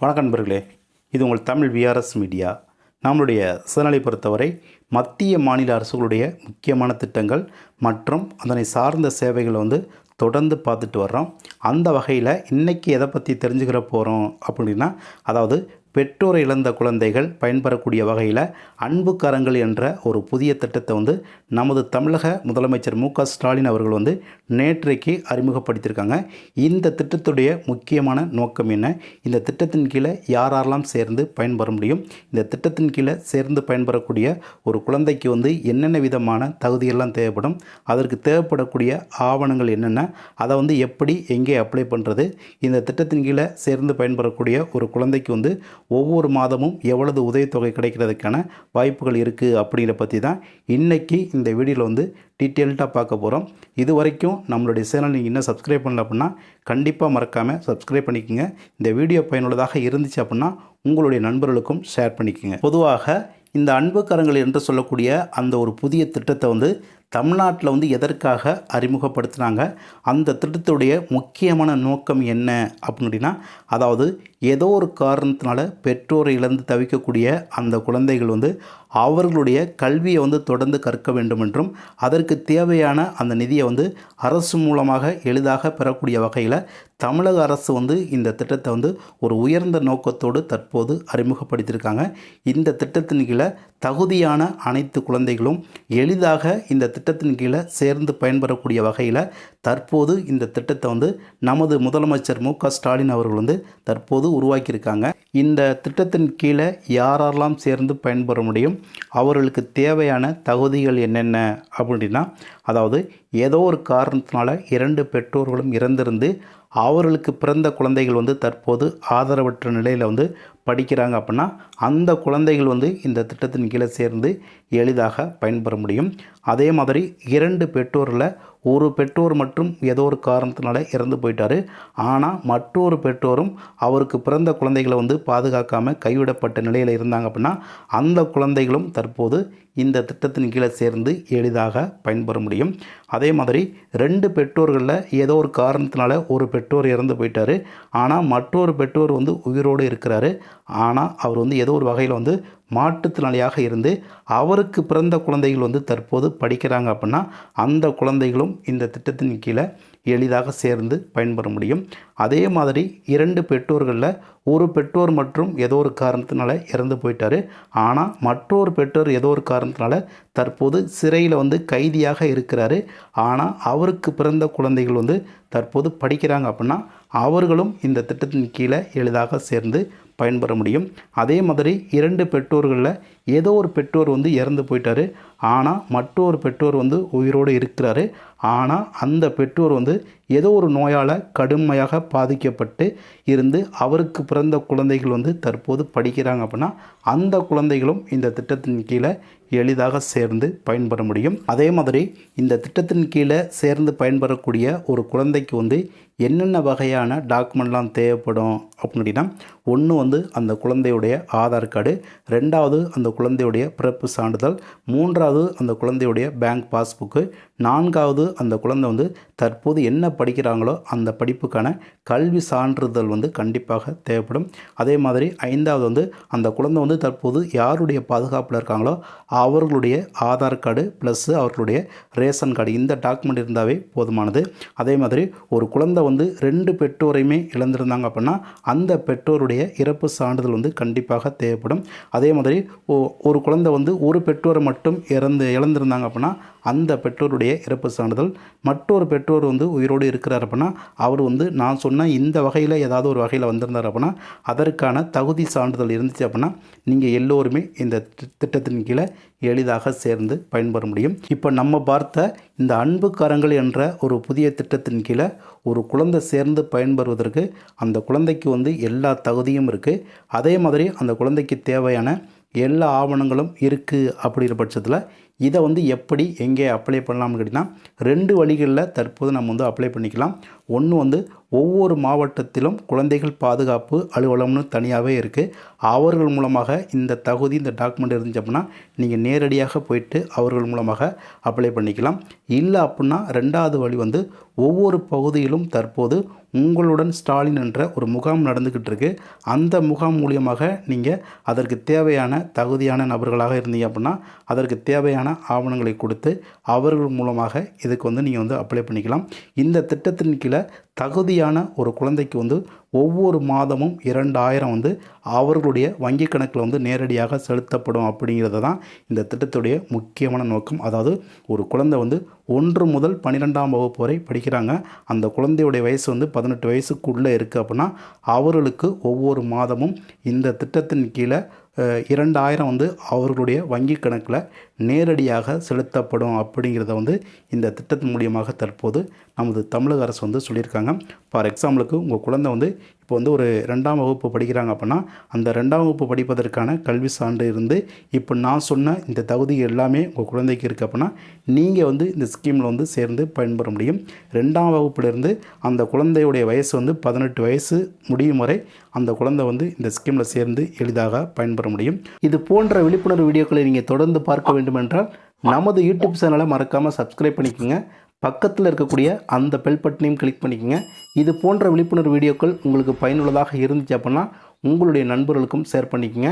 வணக்கம் நண்பர்களே. இது உங்கள் தமிழ் விஆர்எஸ் மீடியா நம்மளுடைய சேனலை பொறுத்தவரை மத்திய மாநில அரசுகளுடைய முக்கியமான திட்டங்கள் மற்றும் அதனை சார்ந்த சேவைகளை வந்து தொடர்ந்து பார்த்துட்டு வர்றோம். அந்த வகையில் இன்றைக்கி எதை பற்றி தெரிஞ்சுக்கிற போகிறோம் அப்படின்னா அதாவது பெற்றோரை இழந்த குழந்தைகள் பயன்பெறக்கூடிய வகையில் அன்பு கரங்கள் என்ற ஒரு புதிய திட்டத்தை வந்து நமது தமிழக முதலமைச்சர் மு க ஸ்டாலின் அவர்கள் வந்து நேற்றைக்கு அறிமுகப்படுத்தியிருக்காங்க. இந்த திட்டத்துடைய முக்கியமான நோக்கம் என்ன? இந்த திட்டத்தின் கீழே யாரெல்லாம் சேர்ந்து பயன்பெற முடியும்? இந்த திட்டத்தின் கீழே சேர்ந்து பயன்பெறக்கூடிய ஒரு குழந்தைக்கு வந்து என்னென்ன விதமான தகுதியெல்லாம் தேவைப்படும்? அதற்கு தேவைப்படக்கூடிய ஆவணங்கள் என்னென்ன? அதை வந்து எப்படி எங்கே அப்ளை பண்ணுறது இந்த திட்டத்தின் கீழே சேர்ந்து பயன்பெறக்கூடிய ஒரு குழந்தைக்கு வந்து ஒவ்வொரு மாதமும் எவ்வளவு உதவித்தொகை கிடைக்கிறதுக்கான வாய்ப்புகள் இருக்குது அப்படிங்கிற பற்றி தான் இன்றைக்கி இந்த வீடியோவில் வந்து டீட்டெயில்டாக பார்க்க போகிறோம் இது வரைக்கும் நம்மளுடைய சேனல் நீங்கள் இன்னும் சப்ஸ்கிரைப் பண்ணல அப்படின்னா கண்டிப்பாக மறக்காமல் சப்ஸ்கிரைப் பண்ணிக்கோங்க. இந்த வீடியோ பயனுள்ளதாக இருந்துச்சு அப்படின்னா உங்களுடைய நண்பர்களுக்கும் ஷேர் பண்ணிக்கோங்க. பொதுவாக இந்த அன்பு கரங்கள் என்று சொல்லக்கூடிய அந்த ஒரு புதிய திட்டத்தை வந்து தமிழ்நாட்டில் வந்து எதற்காக அறிமுகப்படுத்தினாங்க? அந்த திட்டத்துடைய முக்கியமான நோக்கம் என்ன அப்படின்னா அதாவது ஏதோ ஒரு காரணத்தினால பெற்றோரை இழந்து தவிக்கக்கூடிய அந்த குழந்தைகள் வந்து அவர்களுடைய கல்வியை வந்து தொடர்ந்து கற்க வேண்டும் என்றும் அதற்கு தேவையான அந்த நிதியை வந்து அரசு மூலமாக எளிதாக பெறக்கூடிய வகையில் தமிழக அரசு வந்து இந்த திட்டத்தை வந்து ஒரு உயர்ந்த நோக்கத்தோடு தற்போது அறிமுகப்படுத்தியிருக்காங்க. இந்த திட்டத்தின் கீழே தகுதியான அனைத்து குழந்தைகளும் எளிதாக இந்த திட்ட திட்டத்தின் கீழே சேர்ந்து பயன்பெறக்கூடிய வகையில் தற்போது இந்த திட்டத்தை வந்து நமது முதலமைச்சர் மு க ஸ்டாலின் அவர்கள் வந்து தற்போது உருவாக்கியிருக்காங்க. இந்த திட்டத்தின் கீழே யாரெல்லாம் சேர்ந்து பயன்பெற முடியும் அவர்களுக்கு தேவையான தகுதிகள் என்னென்ன அப்படின்னா அதாவது ஏதோ ஒரு காரணத்தினால இரண்டு பெற்றோர்களும் இறந்திருந்து அவர்களுக்கு பிறந்த குழந்தைகள் வந்து தற்போது ஆதரவற்ற நிலையில் வந்து படிக்கிறாங்க அப்படின்னா அந்த குழந்தைகள் வந்து இந்த திட்டத்தின் கீழே சேர்ந்து எளிதாக பயன்பெற முடியும். அதே மாதிரி இரண்டு பெற்றோரில் ஒரு பெற்றோர் மட்டும் ஏதோ ஒரு காரணத்தினால இறந்து போயிட்டார். ஆனால் மற்றொரு பெற்றோரும் அவருக்கு பிறந்த குழந்தைகளை வந்து பாதுகாக்காமல் கைவிடப்பட்ட நிலையில் இருந்தாங்க அப்படின்னா அந்த குழந்தைகளும் தற்போது இந்த திட்டத்தின் கீழே சேர்ந்து எளிதாக பயன்பெற முடியும். அதே மாதிரி ரெண்டு பெற்றோர்களில் ஏதோ ஒரு காரணத்தினால ஒரு பெற்றோர் இறந்து போயிட்டார். ஆனால் மற்றொரு பெற்றோர் வந்து உயிரோடு இருக்கிறாரு. ஆனால் அவர் வந்து ஏதோ ஒரு வகையில் வந்து மாற்றுத்திறனாளியாக இருந்து அவருக்கு பிறந்த குழந்தைகள் வந்து தற்போது படிக்கிறாங்க அப்படின்னா அந்த குழந்தைகளும் இந்த திட்டத்தின் கீழே எளிதாக சேர்ந்து பயன்பெற முடியும். அதே மாதிரி இரண்டு பெற்றோர்களில் ஒரு பெற்றோர் மற்றும் ஏதோ ஒரு காரணத்தினால இறந்து போயிட்டார். ஆனால் மற்றொரு பெற்றோர் ஏதோ ஒரு காரணத்தினால தற்போது சிறையில் வந்து கைதியாக இருக்கிறாரு. ஆனால் அவருக்கு பிறந்த குழந்தைகள் வந்து தற்போது படிக்கிறாங்க அப்படின்னா அவர்களும் இந்த திட்டத்தின் கீழே எளிதாக சேர்ந்து பயன்பெற முடியும். அதே மாதிரி இரண்டு பெற்றோர்களில் ஏதோ ஒரு பெற்றோர் வந்து இறந்து போயிட்டாரு. ஆனால் மற்றொரு பெற்றோர் வந்து உயிரோடு இருக்கிறாரு. ஆனால் அந்த பெற்றோர் வந்து ஏதோ ஒரு நோயால் கடுமையாக பாதிக்கப்பட்டு இருந்து அவருக்கு பிறந்த குழந்தைகள் வந்து தற்போது படிக்கிறாங்க அப்படின்னா அந்த குழந்தைகளும் இந்த திட்டத்தின் கீழே எளிதாக சேர்ந்து பயன்பெற முடியும். அதே மாதிரி இந்த திட்டத்தின் கீழே சேர்ந்து பயன்பெறக்கூடிய ஒரு குழந்தைக்கு வந்து என்னென்ன வகையான டாக்குமெண்ட்லாம் தேவைப்படும் அப்படின்னா ஒன்று வந்து அந்த குழந்தையுடைய ஆதார் கார்டு ரெண்டாவது அந்த குழந்தையுடைய பிறப்பு சான்றிதழ் மூன்றாவது அந்த குழந்தையுடைய பேங்க் பாஸ்புக்கு நான்காவது அந்த குழந்தை வந்து தற்போது என்ன படிக்கிறாங்களோ அந்த படிப்புக்கான கல்வி சான்றிதழ் வந்து கண்டிப்பாக தேவைப்படும். அதே மாதிரி ஐந்தாவது வந்து அந்த குழந்தை வந்து தற்போது யாருடைய பாதுகாப்பில் இருக்காங்களோ அவர்களுடைய ஆதார் கார்டு ப்ளஸ்ஸு அவர்களுடைய ரேஷன் கார்டு இந்த டாக்குமெண்ட் இருந்தாவே போதுமானது. அதே மாதிரி ஒரு குழந்தை வந்து ரெண்டு பெற்றோரையுமே இழந்திருந்தாங்க அப்படின்னா அந்த பெற்றோருடைய இறப்பு சான்றிதழ் வந்து கண்டிப்பாக தேவைப்படும். அதே மாதிரி ஒரு குழந்தை வந்து ஒரு பெற்றோரை மட்டும் இறந்து இழந்திருந்தாங்க அப்படின்னா அந்த பெற்றோருடைய இறப்பு சான்றிதழ் மற்றொரு பெற்றோர் வந்து உயிரோடு இருக்கிறார் அப்படின்னா அவர் வந்து நான் சொன்ன இந்த வகையில் ஏதாவது ஒரு வகையில் வந்திருந்தார் அப்படின்னா அதற்கான தகுதி சான்றிதழ் இருந்துச்சு அப்படின்னா நீங்கள் எல்லோருமே இந்த தி- திட்டத்தின் கீழே எளிதாக சேர்ந்து பயன்பெற முடியும். இப்போ நம்ம பார்த்த இந்த அன்பு கரங்கள் என்ற ஒரு புதிய திட்டத்தின் கீழே ஒரு குழந்தை சேர்ந்து பயன்பெறுவதற்கு அந்த குழந்தைக்கு வந்து எல்லா தகுதியும் இருக்குது அதே மாதிரி அந்த குழந்தைக்கு தேவையான எல்லா ஆவணங்களும் இருக்குது அப்படிங்கிற பட்சத்தில் இதை வந்து எப்படி எங்கே அப்ளை பண்ணலாம்னு கேட்டிங்கன்னா ரெண்டு வழிகளில் தற்போது நம்ம வந்து அப்ளை பண்ணிக்கலாம். ஒன்று வந்து ஒவ்வொரு மாவட்டத்திலும் குழந்தைகள் பாதுகாப்பு அலுவலகம்னு தனியாகவே இருக்குது அவர்கள் மூலமாக இந்த தகுதி இந்த டாக்குமெண்ட் இருந்துச்சு அப்படின்னா நீங்கள் நேரடியாக போயிட்டு அவர்கள் மூலமாக அப்ளை பண்ணிக்கலாம். இல்லை அப்படின்னா ரெண்டாவது வழி வந்து ஒவ்வொரு பகுதியிலும் தற்போது உங்களுடன் ஸ்டாலின் என்ற ஒரு முகாம் நடந்துக்கிட்டு இருக்கு. அந்த முகாம் மூலியமாக நீங்கள் அதற்கு தேவையான தகுதியான நபர்களாக இருந்தீங்க அப்படின்னா அதற்கு தேவையான ஆவணங்களை கொடுத்து அவர்கள் மூலமாக இதுக்கு வந்து நீங்கள் வந்து அப்ளை பண்ணிக்கலாம். இந்த திட்டத்தின் கீழே தகுதியான ஒரு குழந்தைக்கு வந்து ஒவ்வொரு மாதமும் இரண்டாயிரம் வந்து அவர்களுடைய வங்கி கணக்கில் வந்து நேரடியாக செலுத்தப்படும் அப்படிங்கிறது தான் இந்த திட்டத்துடைய முக்கியமான நோக்கம். அதாவது ஒரு குழந்தை வந்து ஒன்று முதல் பன்னிரெண்டாம் வகுப்பு வரை படிக்கிறாங்க. அந்த குழந்தையுடைய வயசு வந்து பதினெட்டு வயசுக்குள்ளே இருக்குது அப்படின்னா அவர்களுக்கு ஒவ்வொரு மாதமும் இந்த திட்டத்தின் கீழே இரண்டாயிரம் வந்து அவர்களுடைய வங்கி கணக்கில் நேரடியாக செலுத்தப்படும் அப்படிங்கிறத வந்து இந்த திட்டத்தின் மூலியமாக தற்போது நமது தமிழக அரசு வந்து சொல்லியிருக்காங்க. ஃபார் எக்ஸாம்பிளுக்கு உங்கள் குழந்தை வந்து இப்போ வந்து ஒரு ரெண்டாம் வகுப்பு படிக்கிறாங்க அப்படின்னா அந்த ரெண்டாம் வகுப்பு படிப்பதற்கான கல்வி சான்று இருந்து இப்போ நான் சொன்ன இந்த தகுதி எல்லாமே உங்கள் குழந்தைக்கு இருக்குது அப்படின்னா நீங்கள் வந்து இந்த ஸ்கீமில் வந்து சேர்ந்து பயன்பெற முடியும். ரெண்டாம் வகுப்புலேருந்து அந்த குழந்தையுடைய வயசு வந்து பதினெட்டு வயசு முடியும் வரை அந்த குழந்தை வந்து இந்த ஸ்கீமில் சேர்ந்து எளிதாக பயன்பெற முடியும். இது போன்ற விழிப்புணர்வு வீடியோக்களை நீங்கள் தொடர்ந்து பார்க்க வேண்டுமென்றால் நமது யூடியூப் சேனலை மறக்காமல் சப்ஸ்கிரைப் பண்ணிக்கோங்க. பக்கத்தில் இருக்கக்கூடிய அந்த பெல் பட்டனையும் கிளிக் பண்ணிக்கோங்க. இது போன்ற விழிப்புணர்வு வீடியோக்கள் உங்களுக்கு பயனுள்ளதாக இருந்துச்சு அப்படின்னா உங்களுடைய நண்பர்களுக்கும் ஷேர் பண்ணிக்கோங்க.